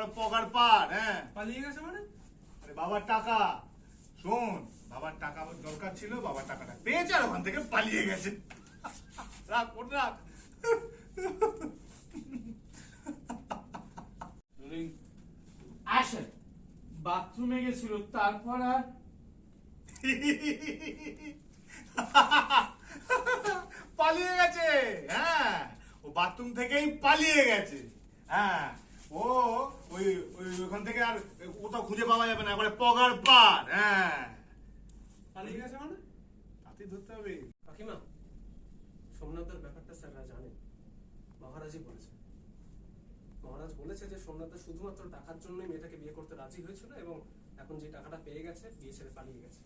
একবারে পগার পার হ্যাঁ। পালিয়ে গেছে মানে? আরে বাবার টাকা। শোন বাবার টাকা দরকার ছিল বাবার টাকাটা পেয়েছে আর ওখান থেকে পালিয়ে গেছে। রাখ ওর রাখ। আসেন। বাথরুমে গেছিল তারপর আর? পালিয়ে গেছে হ্যাঁ। ও বাথরুম থেকেই পালিয়ে গেছে হ্যাঁ। ও ওখান থেকে আর কোথাও খুঁজে পাওয়া যাবে না একবারে পগার পার হ্যাঁ। পালিয়ে গেছে মানে? তাতে ধরতে হবে। কাকিমা সোমনাথের ব্যাপারটা স্যাররা জানেন। মহারাজই বলেছে মহারাজ বলেছে যে সোমনাথ শুধুমাত্র টাকার জন্যই মেয়েটাকে বিয়ে করতে রাজি হয়েছিল এবং এখন যে টাকাটা পেয়ে গেছে বিয়ে ছেড়ে পালিয়ে গেছে।